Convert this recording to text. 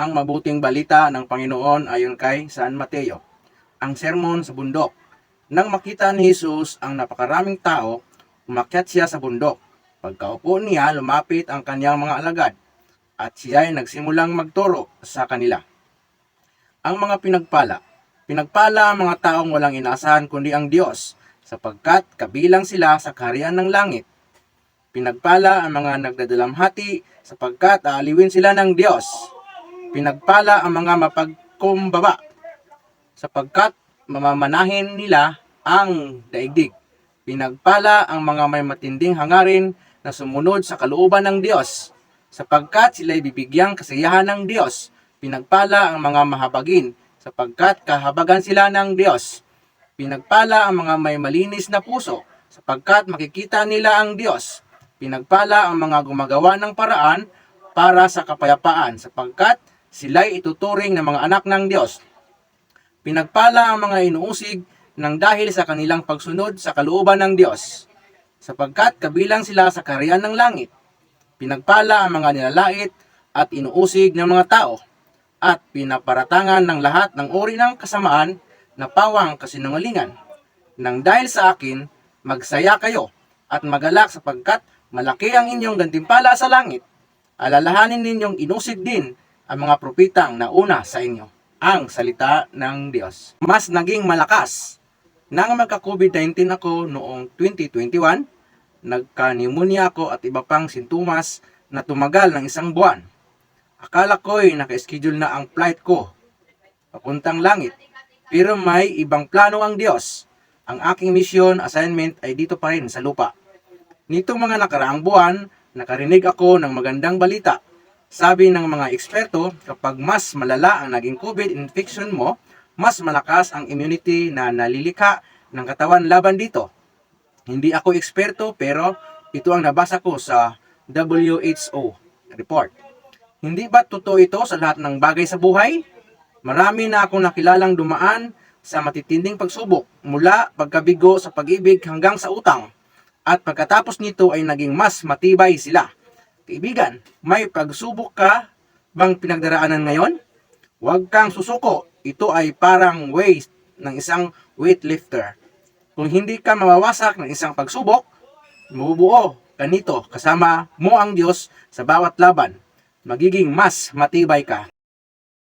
ang mabuting balita ng Panginoon ayon kay San Mateo. Ang sermon sa bundok. Nang makita ni Jesus ang napakaraming tao, umakyat siya sa bundok. Pagkaupo niya, lumapit ang kanyang mga alagad at siya ay nagsimulang magturo sa kanila. Ang mga pinagpala. Pinagpala ang mga taong walang inaasahan kundi ang Diyos, sapagkat kabilang sila sa kaharian ng langit. Pinagpala ang mga nagdadalamhati, sapagkat aaliwin sila ng Diyos. Pinagpala ang mga mapagkumbaba, sapagkat mamamanahin nila ang daigdig. Pinagpala ang mga may matinding hangarin na sumunod sa kalooban ng Diyos, sapagkat sila'y bibigyang kasiyahan ng Diyos. Pinagpala ang mga mahabagin, sapagkat kahabagan sila ng Diyos. Pinagpala ang mga may malinis na puso, sapagkat makikita nila ang Diyos. Pinagpala ang mga gumagawa ng paraan para sa kapayapaan, sapagkat sila'y ituturing ng mga anak ng Diyos. Pinagpala ang mga inuusig ng dahil sa kanilang pagsunod sa kalooban ng Diyos, sapagkat kabilang sila sa kaharian ng langit. Pinagpala ang mga nilalait at inuusig ng mga tao, at pinaparatangan ng lahat ng uri ng kasamaan na pawang kasinungalingan. Nang dahil sa akin, magsaya kayo at magalak sapagkat malaki ang inyong gantimpala sa langit. Alalahanin ninyong inusig din ang mga propitang nauna sa inyo. Ang salita ng Diyos. Mas naging malakas nang magka-COVID-19 ako noong 2021, nagka-pneumonia ako at iba pang sintomas na tumagal ng isang buwan. Akala ko'y naka-schedule na ang flight ko papuntang langit. Pero may ibang plano ang Diyos. Ang aking mission assignment ay dito pa rin sa lupa. Nitong mga nakaraang buwan, nakarinig ako ng magandang balita. Sabi ng mga eksperto, kapag mas malala ang naging COVID infection mo, mas malakas ang immunity na nalilikha ng katawan laban dito. Hindi ako eksperto pero ito ang nabasa ko sa WHO report. Hindi ba totoo ito sa lahat ng bagay sa buhay? Marami na akong nakilalang dumaan sa matitinding pagsubok mula pagkabigo sa pag-ibig hanggang sa utang. At pagkatapos nito ay naging mas matibay sila. Kaibigan, may pagsubok ka bang pinagdaraanan ngayon? Huwag kang susuko. Ito ay parang waste ng isang weightlifter. Kung hindi ka mawawasak ng isang pagsubok, mabubuo ka nito kasama mo ang Diyos sa bawat laban. Magiging mas matibay ka.